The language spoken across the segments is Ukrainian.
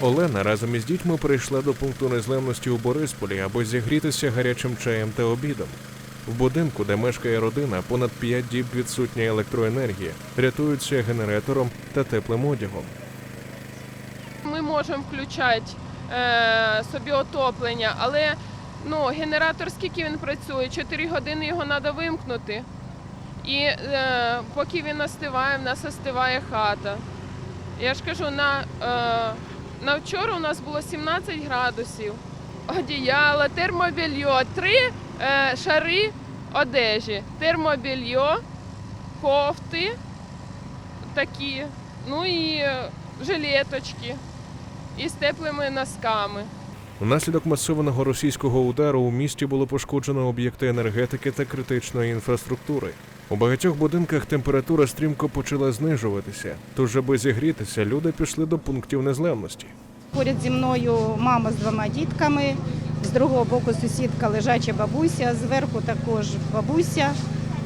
Олена разом із дітьми прийшла до пункту незламності у Борисполі, аби зігрітися гарячим чаєм та обідом. В будинку, де мешкає родина, понад 5 діб відсутня електроенергія, рятуються генератором та теплим одягом. Ми можемо включати е, собі отоплення, але ну, генератор скільки він працює? 4 години його треба вимкнути. І е, поки він остиває, в нас остиває хата. Я ж кажу, на, е, на вчора у нас було 17 градусів. Одіяло, термобільйо, три е, шари одежі. Термобільйо, кофти такі, ну і жилеточки із теплими носками. Внаслідок масованого російського удару у місті було пошкоджено об'єкти енергетики та критичної інфраструктури. У багатьох будинках температура стрімко почала знижуватися, тож, аби зігрітися, люди пішли до пунктів незламності. Поряд зі мною мама з двома дітками, з другого боку сусідка лежача бабуся, зверху також бабуся.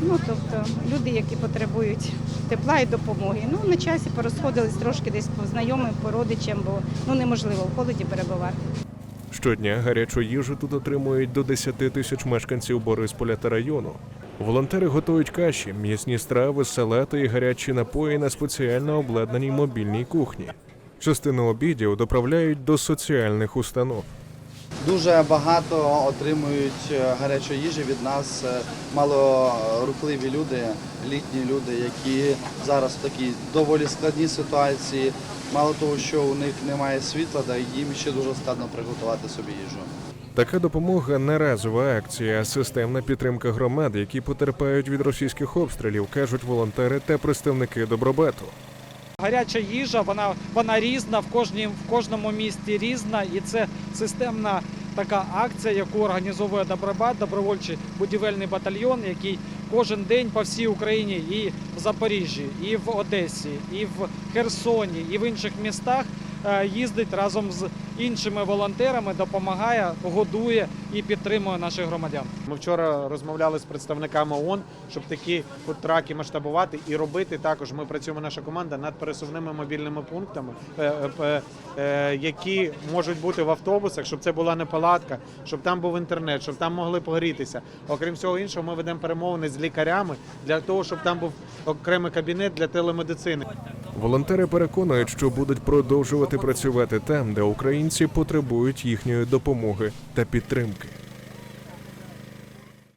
Ну, тобто люди, які потребують тепла і допомоги. Ну, на часі порозходились трошки десь по знайомим, по родичам, бо ну, неможливо в холоді перебувати. Щодня гарячу їжу тут отримують до 10 тисяч мешканців Борисполя та району. Волонтери готують каші, м'ясні страви, салати і гарячі напої на спеціально обладнаній мобільній кухні. Частину обідів доправляють до соціальних установ. Дуже багато отримують е, гарячої їжі від нас е, малорухливі люди, літні люди, які зараз в такій доволі складній ситуації. Мало того, що у них немає світла, да їм ще дуже складно приготувати собі їжу. Така допомога не разова акція, а системна підтримка громад, які потерпають від російських обстрілів, кажуть волонтери та представники добробату. Гаряча їжа, вона, вона різна, в, кожній, в кожному місті різна, і це системна така акція, яку організовує Добробат, добровольчий будівельний батальйон, який кожен день по всій Україні і в Запоріжжі, і в Одесі, і в Херсоні, і в інших містах їздить разом з іншими волонтерами, допомагає, годує і підтримує наших громадян. Ми вчора розмовляли з представниками ООН, щоб такі фудтраки масштабувати і робити також. Ми працюємо наша команда над пересувними мобільними пунктами, е, е, е, е, які можуть бути в автобусах, щоб це була не палатка, щоб там був інтернет, щоб там могли погрітися. Окрім всього іншого, ми ведемо перемовини з лікарями для того, щоб там був окремий кабінет для телемедицини. Волонтери переконують, що будуть продовжувати працювати там, де українці потребують їхньої допомоги та підтримки.